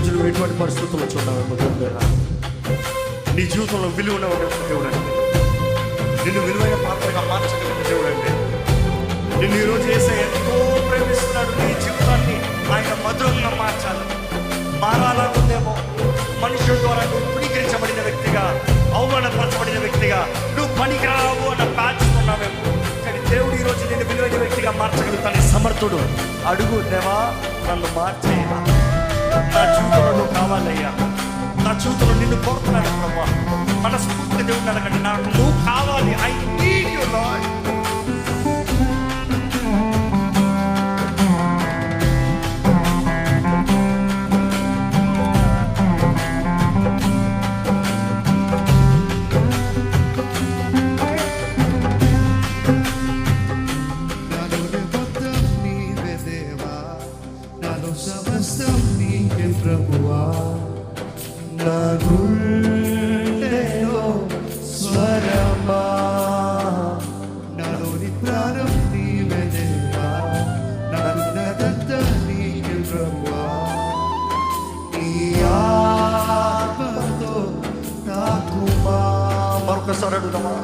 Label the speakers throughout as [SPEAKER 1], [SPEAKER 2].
[SPEAKER 1] ఈరోజు నువ్వు ఎటువంటి పరిస్థితుల్లో చూడాలనుకో దేవుడా నీ జీవితంలో విలువన నిన్ను విలువైన పాత్రగా మార్చగలిగిన దేవుడండి నిన్ను ఈరోజు చేసే ఎంతో ప్రేమిస్తున్నాడు. నీ జీవితాన్ని ఆయన మధురంగా మార్చాలి. మారాలనుకుందేమో మనుషుల ద్వారా నువ్వు పుణీకరించబడిన వ్యక్తిగా అవమానపరచబడిన వ్యక్తిగా నువ్వు పనికిరావు అన్న ప్యాచుకున్నావేమో కానీ దేవుడు ఈరోజు నేను విలువైన వ్యక్తిగా మార్చగలుగుతాను సమర్థుడు అడుగు దేవా నన్ను మార్చేయరా. నా జీవితంలో నువ్వు కావాలయ్యా. నా జీవితంలో నిన్ను కోరుతున్నాను ప్రభా. మనస్ఫూర్తిగా దేవుడు అడగండి. నాకు నువ్వు కావాలి. ఐ నీడ్ యు
[SPEAKER 2] లాడ్ నీకే ప్రభువా
[SPEAKER 1] నా గుండెలో స్వరమా
[SPEAKER 2] నాలోని ప్రాణం నీవే దేవా నాకున్నదంతా నీకే ప్రభువా నీ ఆత్మతో తాకుమా
[SPEAKER 1] మరొకసారి అడుగుతామా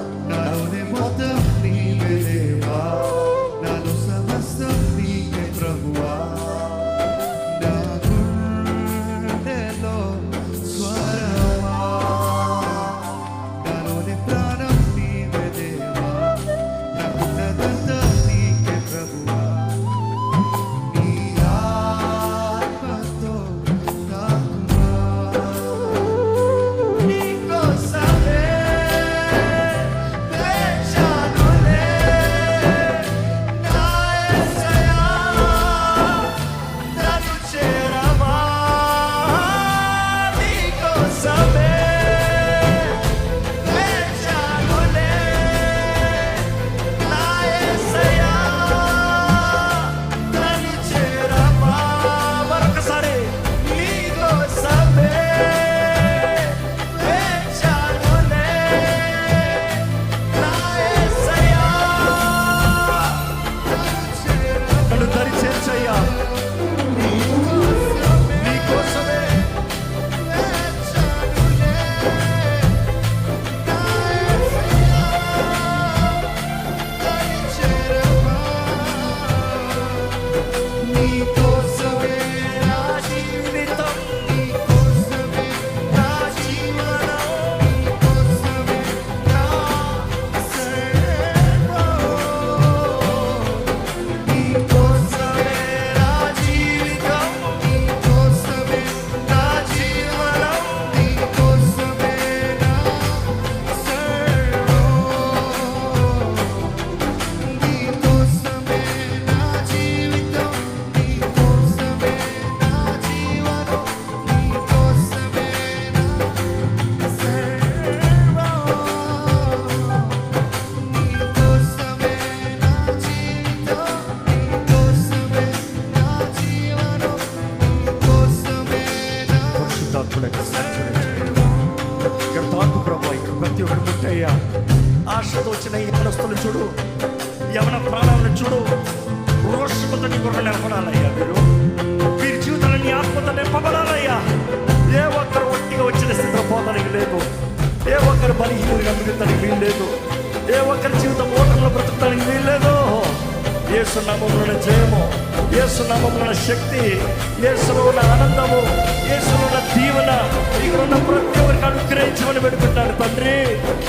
[SPEAKER 1] ఏసునామంలో జయము ఏసునామంలో శక్తి ఏసులో ఉన్న ఆనందము ఏసులో ఉన్న దీవెన. ఇక్కడ ఉన్న ప్రతి ఒక్కరికి అనుగ్రహించమని పెడుతున్నాను తండ్రి.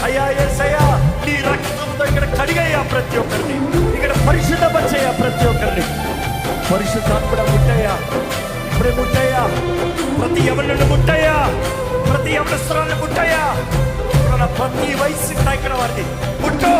[SPEAKER 1] అయ్యా ఏసయ్యా నీ రక్తంతో ఇక్కడ కడిగయ్యా ప్రతి ఒక్కరిని. ఇక్కడ పరిశుద్ధపరిచయ్యా ప్రతి ఒక్కరిని. పరిశుద్ధాత్మడ ముట్టయ్యా. ఇప్పుడే ముట్టయ్యా. ప్రతి ఎవరిని ముట్టయ్యా. ప్రతి ఎవరిని ముట్టయ్యా. ఇక్కడ ప్రతి వయసు ఇక్కడ వారిని ముట్టో.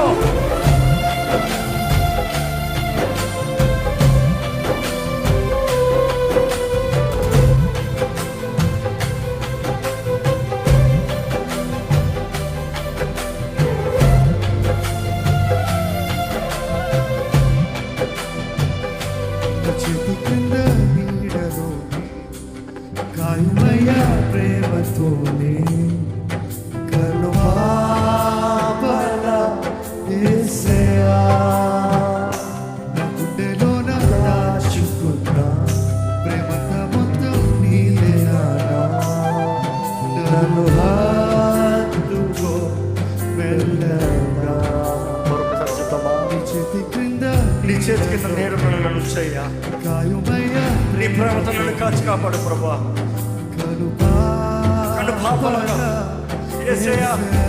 [SPEAKER 2] నన్ను హత్తుకో మెల్లగా చేతి క్రింద
[SPEAKER 1] నీ చేతి కింద నేడు నన్ను ఉంచయ్యా
[SPEAKER 2] కాయుమయ
[SPEAKER 1] నీ ప్రేమతో నన్ను కాచి కాపాడు ప్రభా.
[SPEAKER 2] కనుపా
[SPEAKER 1] కనుపాపలుగా యేసయ్యా.
[SPEAKER 2] నా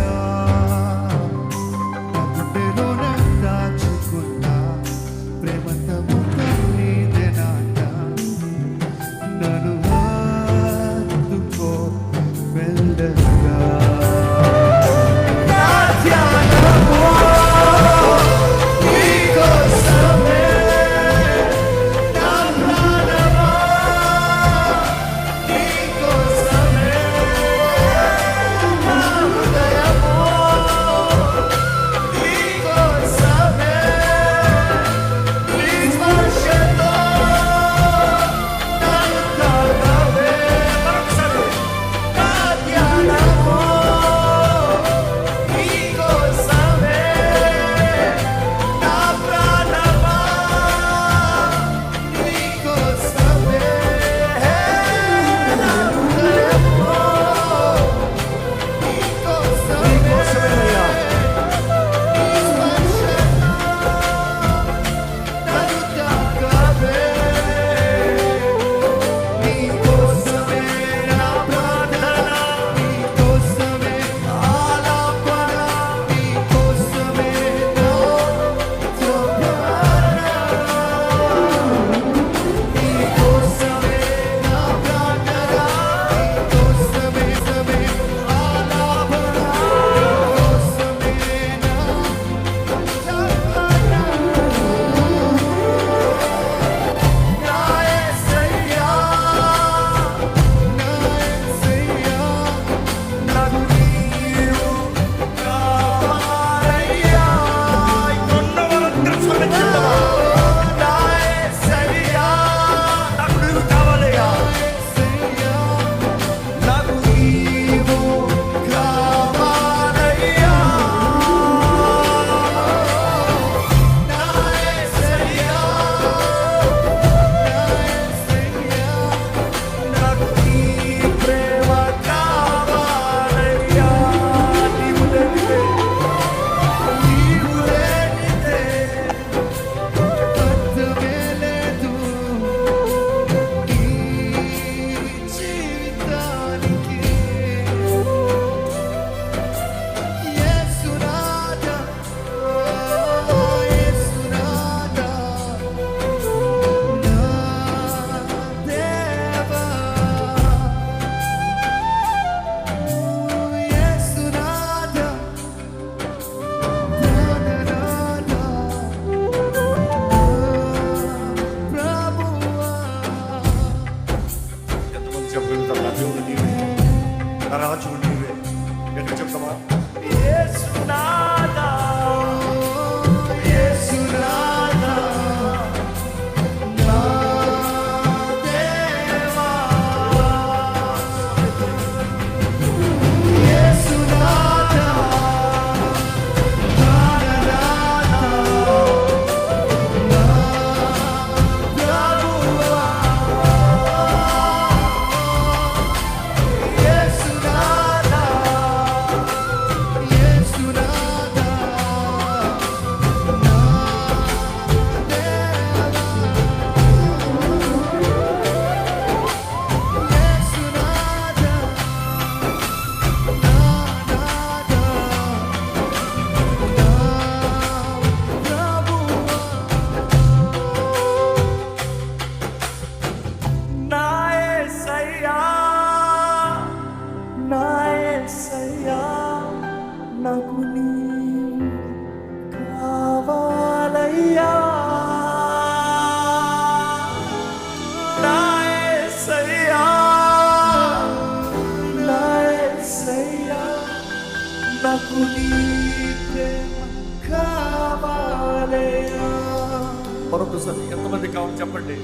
[SPEAKER 1] మరొకసారి ఎంతమంది కావాలి చెప్పండి?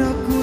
[SPEAKER 2] నాకు